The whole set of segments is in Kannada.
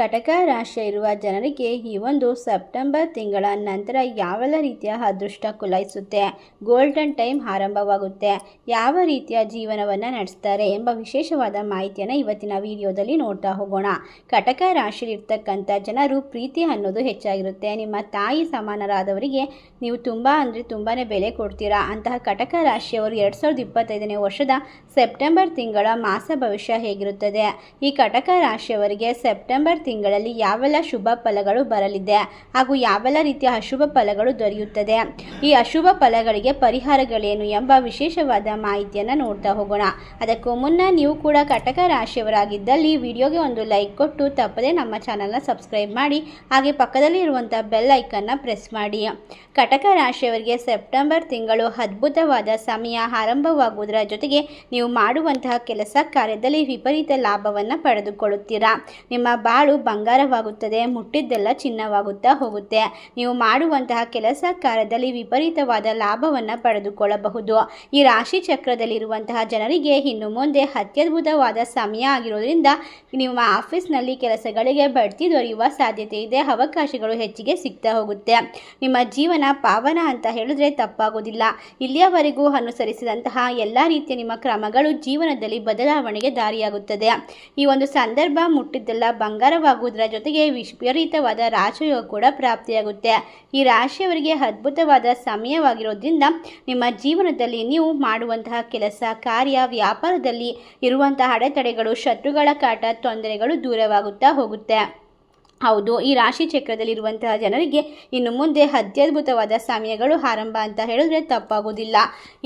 ಕಟಕ ರಾಶಿಯ ಇರುವ ಜನರಿಗೆ ಈ ಒಂದು ಸೆಪ್ಟೆಂಬರ್ ತಿಂಗಳ ನಂತರ ಯಾವೆಲ್ಲ ರೀತಿಯ ಅದೃಷ್ಟ ಕುಲಾಯಿಸುತ್ತೆ? Golden time ಆರಂಭವಾಗುತ್ತೆ. ಯಾವ ರೀತಿಯ ಜೀವನವನ್ನು ನಡೆಸ್ತಾರೆ ಎಂಬ ವಿಶೇಷವಾದ ಮಾಹಿತಿಯನ್ನು ಇವತ್ತಿನ ವಿಡಿಯೋದಲ್ಲಿ ನೋಡ್ತಾ ಹೋಗೋಣ. ಕಟಕ ರಾಶಿಯಲ್ಲಿರ್ತಕ್ಕಂಥ ಜನರು ಪ್ರೀತಿ ಅನ್ನೋದು ಹೆಚ್ಚಾಗಿರುತ್ತೆ. ನಿಮ್ಮ ತಾಯಿ ಸಮಾನರಾದವರಿಗೆ ನೀವು ತುಂಬ ಅಂದರೆ ತುಂಬಾ ಬೆಲೆ ಕೊಡ್ತೀರಾ? ಅಂತಹ ಕಟಕ ರಾಶಿಯವರು ಎರಡು ಸಾವಿರದ ಇಪ್ಪತ್ತೈದನೇ ವರ್ಷದ ಸೆಪ್ಟೆಂಬರ್ ತಿಂಗಳ ಮಾಸ ಭವಿಷ್ಯ ಹೇಗಿರುತ್ತದೆ? ಈ ಕಟಕ ರಾಶಿಯವರಿಗೆ ಸೆಪ್ಟೆಂಬರ್ ತಿಂಗಳಲ್ಲಿ ಯಾವೆಲ್ಲ ಶುಭ ಫಲಗಳು ಬರಲಿದೆ ಹಾಗೂ ಯಾವೆಲ್ಲ ರೀತಿಯ ಅಶುಭ ಫಲಗಳು ದೊರೆಯುತ್ತದೆ? ಈ ಅಶುಭ ಫಲಗಳಿಗೆ ಪರಿಹಾರಗಳೇನು ಎಂಬ ವಿಶೇಷವಾದ ಮಾಹಿತಿಯನ್ನು ನೋಡ್ತಾ ಹೋಗೋಣ. ಅದಕ್ಕೂ ಮುನ್ನ ನೀವು ಕೂಡ ಕಟಕ ರಾಶಿಯವರಾಗಿದ್ದಲ್ಲಿ ವಿಡಿಯೋಗೆ ಒಂದು ಲೈಕ್ ಕೊಟ್ಟು ತಪ್ಪದೆ ನಮ್ಮ ಚಾನಲ್ನ ಸಬ್ಸ್ಕ್ರೈಬ್ ಮಾಡಿ, ಹಾಗೆ ಪಕ್ಕದಲ್ಲಿ ಇರುವಂಥ ಬೆಲ್ ಐಕನ್ನ ಪ್ರೆಸ್ ಮಾಡಿ. ಕಟಕ ರಾಶಿಯವರಿಗೆ ಸೆಪ್ಟೆಂಬರ್ ತಿಂಗಳು ಅದ್ಭುತವಾದ ಸಮಯ ಆರಂಭವಾಗುವುದರ ಜೊತೆಗೆ ನೀವು ಮಾಡುವಂತಹ ಕೆಲಸ ಕಾರ್ಯದಲ್ಲಿ ವಿಪರೀತ ಲಾಭವನ್ನು ಪಡೆದುಕೊಳ್ಳುತ್ತೀರಾ? ನಿಮ್ಮ ಬಾಳು ಬಂಗಾರವಾಗುತ್ತದೆ, ಮುಟ್ಟಿದ್ದೆಲ್ಲ ಚಿನ್ನವಾಗುತ್ತಾ ಹೋಗುತ್ತೆ. ನೀವು ಮಾಡುವಂತಹ ಕೆಲಸ ಕಾರ್ಯದಲ್ಲಿ ವಿಪರೀತವಾದ ಲಾಭವನ್ನು ಪಡೆದುಕೊಳ್ಳಬಹುದು. ಈ ರಾಶಿ ಚಕ್ರದಲ್ಲಿರುವಂತಹ ಜನರಿಗೆ ಇನ್ನು ಮುಂದೆ ಅತ್ಯದ್ಭುತವಾದ ಸಮಯ ಆಗಿರೋದ್ರಿಂದ ನಿಮ್ಮ ಆಫೀಸ್ನಲ್ಲಿ ಕೆಲಸಗಳಿಗೆ ಬಡ್ತಿ ದೊರೆಯುವ ಸಾಧ್ಯತೆ ಇದೆ, ಅವಕಾಶಗಳು ಹೆಚ್ಚಿಗೆ ಸಿಗ್ತಾ ಹೋಗುತ್ತೆ. ನಿಮ್ಮ ಜೀವನ ಪಾವನ ಅಂತ ಹೇಳಿದ್ರೆ ತಪ್ಪಾಗೋದಿಲ್ಲ. ಇಲ್ಲಿಯವರೆಗೂ ಅನುಸರಿಸಿದಂತಹ ಎಲ್ಲ ರೀತಿಯ ನಿಮ್ಮ ಕ್ರಮಗಳು ಜೀವನದಲ್ಲಿ ಬದಲಾವಣೆಗೆ ದಾರಿಯಾಗುತ್ತದೆ. ಈ ಒಂದು ಸಂದರ್ಭ ಮುಟ್ಟಿದ್ದೆಲ್ಲ ಬಂಗಾರವಾಗುವುದರ ಜೊತೆಗೆ ವಿಪರೀತವಾದ ರಾಜಯೋಗ ಕೂಡ ಪ್ರಾಪ್ತಿಯಾಗುತ್ತೆ. ಈ ರಾಶಿಯವರಿಗೆ ಅದ್ಭುತವಾದ ಸಮಯವಾಗಿರೋದ್ರಿಂದ ನಿಮ್ಮ ಜೀವನದಲ್ಲಿ ನೀವು ಮಾಡುವಂತಹ ಕೆಲಸ, ಕಾರ್ಯ, ವ್ಯಾಪಾರದಲ್ಲಿ ಇರುವಂತಹ ಅಡೆತಡೆಗಳು, ಶತ್ರುಗಳ ಕಾಟ, ತೊಂದರೆಗಳು ದೂರವಾಗುತ್ತಾ ಹೋಗುತ್ತೆ. ಹೌದು, ಈ ರಾಶಿ ಚಕ್ರದಲ್ಲಿರುವಂತಹ ಜನರಿಗೆ ಇನ್ನು ಮುಂದೆ ಅತ್ಯದ್ಭುತವಾದ ಸಮಯಗಳು ಆರಂಭ ಅಂತ ಹೇಳಿದ್ರೆ ತಪ್ಪಾಗೋದಿಲ್ಲ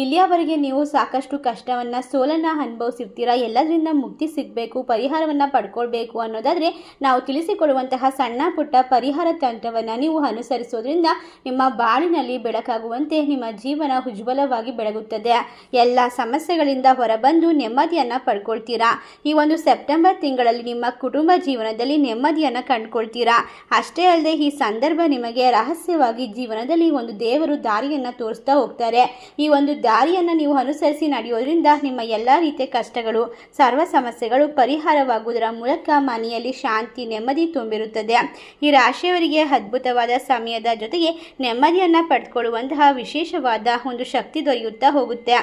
ಇಲ್ಲಿಯವರೆಗೆ ನೀವು ಸಾಕಷ್ಟು ಕಷ್ಟವನ್ನು, ಸೋಲನ್ನು ಅನುಭವಿಸಿರ್ತೀರ? ಎಲ್ಲದರಿಂದ ಮುಕ್ತಿ ಸಿಗಬೇಕು, ಪರಿಹಾರವನ್ನು ಪಡ್ಕೊಳ್ಬೇಕು ಅನ್ನೋದಾದರೆ ನಾವು ತಿಳಿಸಿಕೊಡುವಂತಹ ಸಣ್ಣ ಪುಟ್ಟ ಪರಿಹಾರ ತಂತ್ರವನ್ನು ನೀವು ಅನುಸರಿಸೋದ್ರಿಂದ ನಿಮ್ಮ ಬಾಳಿನಲ್ಲಿ ಬೆಳಕಾಗುವಂತೆ ನಿಮ್ಮ ಜೀವನ ಉಜ್ವಲವಾಗಿ ಬೆಳಗುತ್ತದೆ. ಎಲ್ಲ ಸಮಸ್ಯೆಗಳಿಂದ ಹೊರಬಂದು ನೆಮ್ಮದಿಯನ್ನು ಪಡ್ಕೊಳ್ತೀರಾ? ಈ ಒಂದು ಸೆಪ್ಟೆಂಬರ್ ತಿಂಗಳಲ್ಲಿ ನಿಮ್ಮ ಕುಟುಂಬ ಜೀವನದಲ್ಲಿ ನೆಮ್ಮದಿಯನ್ನು ಕಂಡುಕೊಳ್ತೀರಾ ಅಷ್ಟೇ ಅಲ್ಲದೆ ಈ ಸಂದರ್ಭ ನಿಮಗೆ ರಹಸ್ಯವಾಗಿ ಜೀವನದಲ್ಲಿ ಒಂದು ದೇವರು ದಾರಿಯನ್ನು ತೋರಿಸ್ತಾ ಹೋಗ್ತಾರೆ. ಈ ಒಂದು ದಾರಿಯನ್ನು ನೀವು ಅನುಸರಿಸಿ ನಡೆಯೋದ್ರಿಂದ ನಿಮ್ಮ ಎಲ್ಲ ರೀತಿಯ ಕಷ್ಟಗಳು, ಸರ್ವ ಸಮಸ್ಯೆಗಳು ಪರಿಹಾರವಾಗುವುದರ ಮೂಲಕ ಮನೆಯಲ್ಲಿ ಶಾಂತಿ, ನೆಮ್ಮದಿ ತುಂಬಿರುತ್ತದೆ. ಈ ರಾಶಿಯವರಿಗೆ ಅದ್ಭುತವಾದ ಸಮಯದ ಜೊತೆಗೆ ನೆಮ್ಮದಿಯನ್ನು ಪಡೆದುಕೊಳ್ಳುವಂತಹ ವಿಶೇಷವಾದ ಒಂದು ಶಕ್ತಿ ದೊರೆಯುತ್ತಾ ಹೋಗುತ್ತೆ.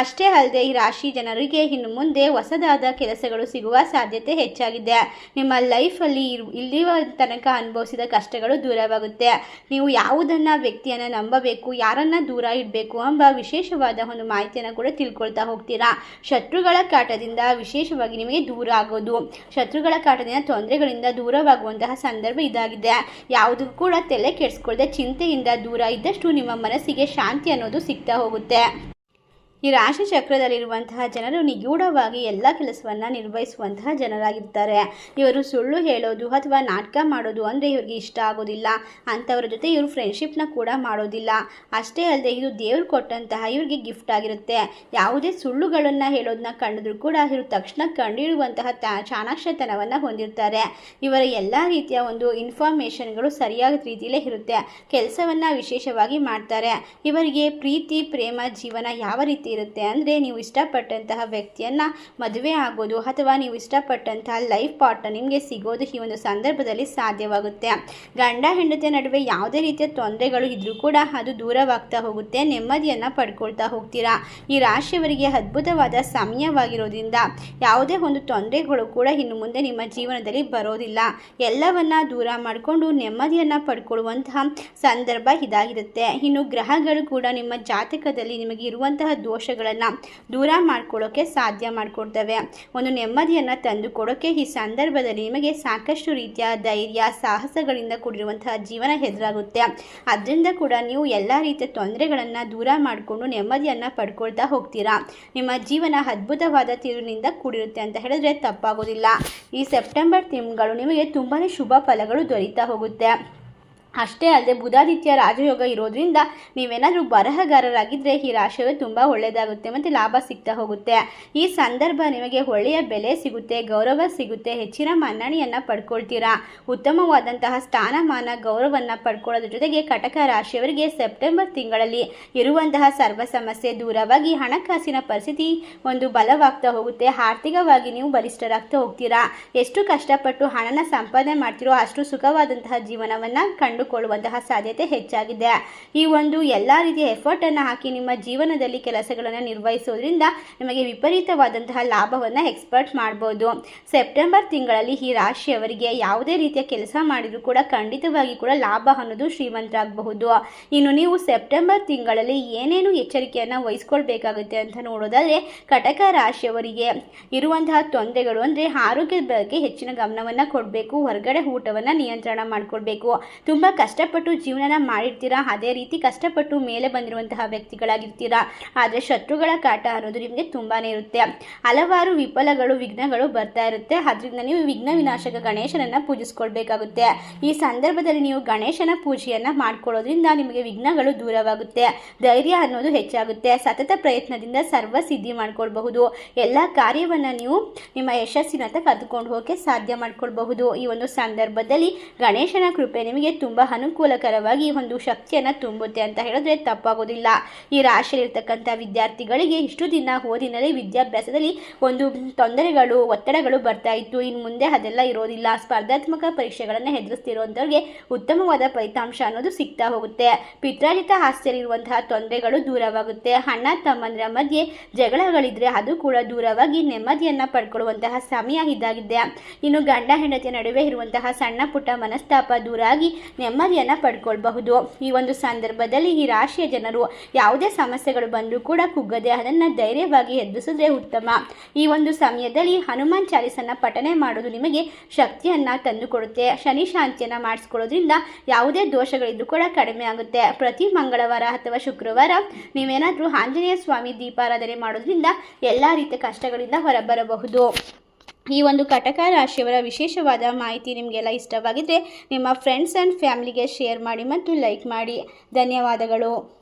ಅಷ್ಟೇ ಅಲ್ಲದೆ ಈ ರಾಶಿ ಜನರಿಗೆ ಇನ್ನು ಮುಂದೆ ಹೊಸದಾದ ಕೆಲಸಗಳು ಸಿಗುವ ಸಾಧ್ಯತೆ ಹೆಚ್ಚಾಗಿದೆ. ನಿಮ್ಮ ಲೈಫಲ್ಲಿ ಇಲ್ಲಿವ ಇಲ್ಲಿ ತನಕ ಅನುಭವಿಸಿದ ಕಷ್ಟಗಳು ದೂರವಾಗುತ್ತೆ. ನೀವು ಯಾವುದನ್ನು ವ್ಯಕ್ತಿಯನ್ನು ನಂಬಬೇಕು, ಯಾರನ್ನು ದೂರ ಇಡಬೇಕು ಎಂಬ ವಿಶೇಷವಾದ ಒಂದು ಮಾಹಿತಿಯನ್ನು ಕೂಡ ತಿಳ್ಕೊಳ್ತಾ ಹೋಗ್ತೀರಾ? ಶತ್ರುಗಳ ಕಾಟದಿಂದ ವಿಶೇಷವಾಗಿ ನಿಮಗೆ ದೂರ ಆಗೋದು, ಶತ್ರುಗಳ ಕಾಟದಿಂದ ತೊಂದರೆಗಳಿಂದ ದೂರವಾಗುವಂತಹ ಸಂದರ್ಭ ಇದಾಗಿದೆ. ಯಾವುದಕ್ಕೂ ಕೂಡ ತಲೆ ಕೆಡಿಸ್ಕೊಳ್ಳದೆ ಚಿಂತೆಯಿಂದ ದೂರ ಇದ್ದಷ್ಟು ನಿಮ್ಮ ಮನಸ್ಸಿಗೆ ಶಾಂತಿ ಅನ್ನೋದು ಸಿಗ್ತಾ ಹೋಗುತ್ತೆ. ಈ ರಾಶಿ ಚಕ್ರದಲ್ಲಿರುವಂತಹ ಜನರು ನಿಗೂಢವಾಗಿ ಎಲ್ಲ ಕೆಲಸವನ್ನು ನಿರ್ವಹಿಸುವಂತಹ ಜನರಾಗಿರ್ತಾರೆ. ಇವರು ಸುಳ್ಳು ಹೇಳೋದು ಅಥವಾ ನಾಟಕ ಮಾಡೋದು ಅಂದರೆ ಇವರಿಗೆ ಇಷ್ಟ ಆಗೋದಿಲ್ಲ. ಅಂಥವ್ರ ಜೊತೆ ಇವರು ಫ್ರೆಂಡ್ಶಿಪ್ನ ಕೂಡ ಮಾಡೋದಿಲ್ಲ. ಅಷ್ಟೇ ಅಲ್ಲದೆ ಇದು ದೇವ್ರು ಕೊಟ್ಟಂತಹ ಇವ್ರಿಗೆ ಗಿಫ್ಟ್ ಆಗಿರುತ್ತೆ. ಯಾವುದೇ ಸುಳ್ಳುಗಳನ್ನು ಹೇಳೋದನ್ನ ಕಂಡಿದ್ರು ಕೂಡ ಇವರು ತಕ್ಷಣ ಕಂಡಿಡುವಂತಹ ಚಾಣಾಕ್ಷತನವನ್ನು ಹೊಂದಿರ್ತಾರೆ. ಇವರ ಎಲ್ಲ ರೀತಿಯ ಒಂದು ಇನ್ಫಾರ್ಮೇಷನ್ಗಳು ಸರಿಯಾದ ರೀತಿಯಲ್ಲೇ ಇರುತ್ತೆ. ಕೆಲಸವನ್ನು ವಿಶೇಷವಾಗಿ ಮಾಡ್ತಾರೆ. ಇವರಿಗೆ ಪ್ರೀತಿ, ಪ್ರೇಮ, ಜೀವನ ಯಾವ ರೀತಿ ಇರುತ್ತೆ. ಅಂದರೆ ನೀವು ಇಷ್ಟಪಟ್ಟಂತಹ ವ್ಯಕ್ತಿಯನ್ನು ಮದುವೆ ಆಗೋದು ಅಥವಾ ನೀವು ಇಷ್ಟಪಟ್ಟಂತಹ ಲೈಫ್ ಪಾರ್ಟ್ನರ್ ನಿಮಗೆ ಸಿಗೋದು ಈ ಒಂದು ಸಂದರ್ಭದಲ್ಲಿ ಸಾಧ್ಯವಾಗುತ್ತೆ. ಗಂಡ, ಹೆಂಡತಿಯ ನಡುವೆ ಯಾವುದೇ ರೀತಿಯ ತೊಂದರೆಗಳು ಇದ್ದರೂ ಕೂಡ ಅದು ದೂರವಾಗ್ತಾ ಹೋಗುತ್ತೆ. ನೆಮ್ಮದಿಯನ್ನು ಪಡ್ಕೊಳ್ತಾ ಹೋಗ್ತೀರಾ? ಈ ರಾಶಿಯವರಿಗೆ ಅದ್ಭುತವಾದ ಸಮಯವಾಗಿರೋದ್ರಿಂದ ಯಾವುದೇ ಒಂದು ತೊಂದರೆಗಳು ಕೂಡ ಇನ್ನು ಮುಂದೆ ನಿಮ್ಮ ಜೀವನದಲ್ಲಿ ಬರೋದಿಲ್ಲ. ಎಲ್ಲವನ್ನ ದೂರ ಮಾಡಿಕೊಂಡು ನೆಮ್ಮದಿಯನ್ನು ಪಡ್ಕೊಳ್ಳುವಂತಹ ಸಂದರ್ಭ ಇದಾಗಿರುತ್ತೆ. ಇನ್ನು ಗ್ರಹಗಳು ಕೂಡ ನಿಮ್ಮ ಜಾತಕದಲ್ಲಿ ನಿಮಗೆ ಇರುವಂತಹ ದೋಷಗಳನ್ನು ದೂರ ಮಾಡ್ಕೊಳ್ಳೋಕ್ಕೆ ಸಾಧ್ಯ ಮಾಡಿಕೊಡ್ತವೆ. ಒಂದು ನೆಮ್ಮದಿಯನ್ನು ತಂದುಕೊಡೋಕ್ಕೆ ಈ ಸಂದರ್ಭದಲ್ಲಿ ನಿಮಗೆ ಸಾಕಷ್ಟು ರೀತಿಯ ಧೈರ್ಯ, ಸಾಹಸಗಳಿಂದ ಕೂಡಿರುವಂತಹ ಜೀವನ ಎದುರಾಗುತ್ತೆ. ಅದರಿಂದ ಕೂಡ ನೀವು ಎಲ್ಲ ರೀತಿಯ ತೊಂದರೆಗಳನ್ನು ದೂರ ಮಾಡಿಕೊಂಡು ನೆಮ್ಮದಿಯನ್ನು ಪಡ್ಕೊಳ್ತಾ ಹೋಗ್ತೀರಾ. ನಿಮ್ಮ ಜೀವನ ಅದ್ಭುತವಾದ ತಿರುವಿನಿಂದ ಕೂಡಿರುತ್ತೆ ಅಂತ ಹೇಳಿದ್ರೆ ತಪ್ಪಾಗೋದಿಲ್ಲ. ಈ ಸೆಪ್ಟೆಂಬರ್ ತಿಂಗಳು ನಿಮಗೆ ತುಂಬಾ ಶುಭ ಫಲಗಳು ದೊರೀತಾ ಹೋಗುತ್ತೆ. ಅಷ್ಟೇ ಅಲ್ಲದೆ ಬುಧಾದಿತ್ಯ ರಾಜಯೋಗ ಇರೋದ್ರಿಂದ ನೀವೇನಾದರೂ ಬರಹಗಾರರಾಗಿದ್ದರೆ ಈ ರಾಶಿಯವರು ತುಂಬ ಒಳ್ಳೆಯದಾಗುತ್ತೆ ಮತ್ತು ಲಾಭ ಸಿಗ್ತಾ ಹೋಗುತ್ತೆ. ಈ ಸಂದರ್ಭ ನಿಮಗೆ ಒಳ್ಳೆಯ ಬೆಲೆ ಸಿಗುತ್ತೆ, ಗೌರವ ಸಿಗುತ್ತೆ, ಹೆಚ್ಚಿನ ಮನ್ನಣೆಯನ್ನು ಪಡ್ಕೊಳ್ತೀರಾ? ಉತ್ತಮವಾದಂತಹ ಸ್ಥಾನಮಾನ ಗೌರವವನ್ನು ಪಡ್ಕೊಳ್ಳೋದ್ರ ಜೊತೆಗೆ ಕಟಕ ರಾಶಿಯವರಿಗೆ ಸೆಪ್ಟೆಂಬರ್ ತಿಂಗಳಲ್ಲಿ ಇರುವಂತಹ ಸರ್ವ ಸಮಸ್ಯೆ ದೂರವಾಗಿ ಹಣಕಾಸಿನ ಪರಿಸ್ಥಿತಿ ಒಂದು ಬಲವಾಗ್ತಾ ಹೋಗುತ್ತೆ. ಆರ್ಥಿಕವಾಗಿ ನೀವು ಬಲಿಷ್ಠರಾಗ್ತಾ ಹೋಗ್ತೀರಾ? ಎಷ್ಟು ಕಷ್ಟಪಟ್ಟು ಹಣನ ಸಂಪಾದನೆ ಮಾಡ್ತೀರೋ ಅಷ್ಟು ಸುಖವಾದಂತಹ ಜೀವನವನ್ನು ಕಂಡುಕೊಳ್ಳುವಂತಹ ಸಾಧ್ಯತೆ ಹೆಚ್ಚಾಗಿದೆ. ಈ ಒಂದು ಎಲ್ಲ ರೀತಿಯ ಎಫರ್ಟನ್ನು ಹಾಕಿ ನಿಮ್ಮ ಜೀವನದಲ್ಲಿ ಕೆಲಸಗಳನ್ನು ನಿರ್ವಹಿಸೋದ್ರಿಂದ ನಿಮಗೆ ವಿಪರೀತವಾದಂತಹ ಲಾಭವನ್ನು ಎಕ್ಸ್ಪರ್ಟ್ ಮಾಡ್ಬೋದು. ಸೆಪ್ಟೆಂಬರ್ ತಿಂಗಳಲ್ಲಿ ಈ ರಾಶಿಯವರಿಗೆ ಯಾವುದೇ ರೀತಿಯ ಕೆಲಸ ಮಾಡಿದರೂ ಕೂಡ ಖಂಡಿತವಾಗಿ ಕೂಡ ಲಾಭ ಅನ್ನೋದು ಶ್ರೀಮಂತರಾಗಬಹುದು. ಇನ್ನು ನೀವು ಸೆಪ್ಟೆಂಬರ್ ತಿಂಗಳಲ್ಲಿ ಏನೇನು ಎಚ್ಚರಿಕೆಯನ್ನು ವಹಿಸ್ಕೊಳ್ಬೇಕಾಗುತ್ತೆ ಅಂತ ನೋಡೋದಾದರೆ ಕಟಕ ರಾಶಿಯವರಿಗೆ ಇರುವಂತಹ ತೊಂದರೆಗಳು ಅಂದರೆ ಆರೋಗ್ಯದ ಬಗ್ಗೆ ಹೆಚ್ಚಿನ ಗಮನವನ್ನು ಕೊಡಬೇಕು, ಹೊರಗಡೆ ಊಟವನ್ನು ನಿಯಂತ್ರಣ ಮಾಡಿಕೊಳ್ಬೇಕು. ತುಂಬ ಕಷ್ಟಪಟ್ಟು ಜೀವನನ ಮಾಡಿರ್ತೀರಾ? ಅದೇ ರೀತಿ ಕಷ್ಟಪಟ್ಟು ಮೇಲೆ ಬಂದಿರುವಂತಹ ವ್ಯಕ್ತಿಗಳಾಗಿರ್ತೀರಾ? ಆದರೆ ಶತ್ರುಗಳ ಕಾಟ ಅನ್ನೋದು ನಿಮಗೆ ತುಂಬಾ ಇರುತ್ತೆ. ಹಲವಾರು ವಿಫಲಗಳು, ವಿಘ್ನಗಳು ಬರ್ತಾ ಇರುತ್ತೆ. ಅದರಿಂದ ನೀವು ವಿಘ್ನ ವಿನಾಶಕ ಗಣೇಶನನ್ನು ಪೂಜಿಸ್ಕೊಳ್ಬೇಕಾಗುತ್ತೆ. ಈ ಸಂದರ್ಭದಲ್ಲಿ ನೀವು ಗಣೇಶನ ಪೂಜೆಯನ್ನು ಮಾಡ್ಕೊಳ್ಳೋದ್ರಿಂದ ನಿಮಗೆ ವಿಘ್ನಗಳು ದೂರವಾಗುತ್ತೆ. ಧೈರ್ಯ ಅನ್ನೋದು ಹೆಚ್ಚಾಗುತ್ತೆ. ಸತತ ಪ್ರಯತ್ನದಿಂದ ಸರ್ವ ಸಿದ್ಧಿ ಮಾಡ್ಕೊಳ್ಬಹುದು. ಎಲ್ಲ ಕಾರ್ಯವನ್ನ ನೀವು ನಿಮ್ಮ ಯಶಸ್ಸಿನತ್ತ ಕರೆದುಕೊಂಡು ಹೋಗಕ್ಕೆ ಸಾಧ್ಯ ಮಾಡ್ಕೊಳ್ಬಹುದು. ಈ ಒಂದು ಸಂದರ್ಭದಲ್ಲಿ ಗಣೇಶನ ಕೃಪೆ ನಿಮಗೆ ತುಂಬ ಅನುಕೂಲಕರವಾಗಿ ಒಂದು ಶಕ್ತಿಯನ್ನು ತುಂಬುತ್ತೆ ಅಂತ ಹೇಳಿದ್ರೆ ತಪ್ಪಾಗೋದಿಲ್ಲ. ಈ ರಾಶಿಯಲ್ಲಿರ್ತಕ್ಕಂಥ ವಿದ್ಯಾರ್ಥಿಗಳಿಗೆ ಇಷ್ಟು ದಿನ ಓದಿನಲ್ಲಿ ವಿದ್ಯಾಭ್ಯಾಸದಲ್ಲಿ ಒಂದು ತೊಂದರೆಗಳು, ಒತ್ತಡಗಳು ಬರ್ತಾ ಇತ್ತು. ಇನ್ನು ಮುಂದೆ ಅದೆಲ್ಲ ಇರೋದಿಲ್ಲ. ಸ್ಪರ್ಧಾತ್ಮಕ ಪರೀಕ್ಷೆಗಳನ್ನು ಎದುರಿಸ್ತಿರುವಂಥವ್ರಿಗೆ ಉತ್ತಮವಾದ ಫಲಿತಾಂಶ ಅನ್ನೋದು ಸಿಗ್ತಾ ಹೋಗುತ್ತೆ. ಪಿತ್ರಾಜಿತ ಹಾಸ್ಯಲ್ಲಿರುವಂತಹ ತೊಂದರೆಗಳು ದೂರವಾಗುತ್ತೆ. ಅಣ್ಣ ತಮ್ಮಂದ್ರ ಮಧ್ಯೆ ಜಗಳಗಳಿದ್ರೆ ಅದು ಕೂಡ ದೂರವಾಗಿ ನೆಮ್ಮದಿಯನ್ನು ಪಡ್ಕೊಳ್ಳುವಂತಹ ಸಮಯ ಇದಾಗಿದೆ. ಇನ್ನು ಗಂಡ ಹೆಂಡತಿಯ ನಡುವೆ ಇರುವಂತಹ ಸಣ್ಣ ಪುಟ್ಟ ಮನಸ್ತಾಪ ದೂರ ಆಗಿ ನೆಮ್ಮದಿಯನ್ನು ಪಡ್ಕೊಳ್ಬಹುದು. ಈ ಒಂದು ಸಂದರ್ಭದಲ್ಲಿ ಈ ರಾಶಿಯ ಜನರು ಯಾವುದೇ ಸಮಸ್ಯೆಗಳು ಬಂದರೂ ಕೂಡ ಕುಗ್ಗದೆ ಅದನ್ನು ಧೈರ್ಯವಾಗಿ ಎದುರಿಸಿದ್ರೆ ಉತ್ತಮ. ಈ ಒಂದು ಸಮಯದಲ್ಲಿ ಹನುಮಾನ್ ಚಾಲೀಸನ್ನು ಪಠನೆ ಮಾಡೋದು ನಿಮಗೆ ಶಕ್ತಿಯನ್ನು ತಂದುಕೊಡುತ್ತೆ. ಶನಿ ಶಾಂತಿಯನ್ನು ಮಾಡಿಸ್ಕೊಳ್ಳೋದ್ರಿಂದ ಯಾವುದೇ ದೋಷಗಳಿದ್ರೂ ಕೂಡ ಕಡಿಮೆ ಆಗುತ್ತೆ. ಪ್ರತಿ ಮಂಗಳವಾರ ಅಥವಾ ಶುಕ್ರವಾರ ನೀವೇನಾದರೂ ಆಂಜನೇಯ ಸ್ವಾಮಿ ದೀಪಾರಾಧನೆ ಮಾಡೋದ್ರಿಂದ ಎಲ್ಲ ರೀತಿಯ ಕಷ್ಟಗಳಿಂದ ಹೊರಬರಬಹುದು. ಈ ಒಂದು ಕಟಕ ರಾಶಿಯವರ ವಿಶೇಷವಾದ ಮಾಹಿತಿ ನಿಮಗೆಲ್ಲ ಇಷ್ಟವಾಗಿದ್ದರೆ ನಿಮ್ಮ ಫ್ರೆಂಡ್ಸ್ ಆ್ಯಂಡ್ ಫ್ಯಾಮಿಲಿಗೆ ಶೇರ್ ಮಾಡಿ ಮತ್ತು ಲೈಕ್ ಮಾಡಿ. ಧನ್ಯವಾದಗಳು.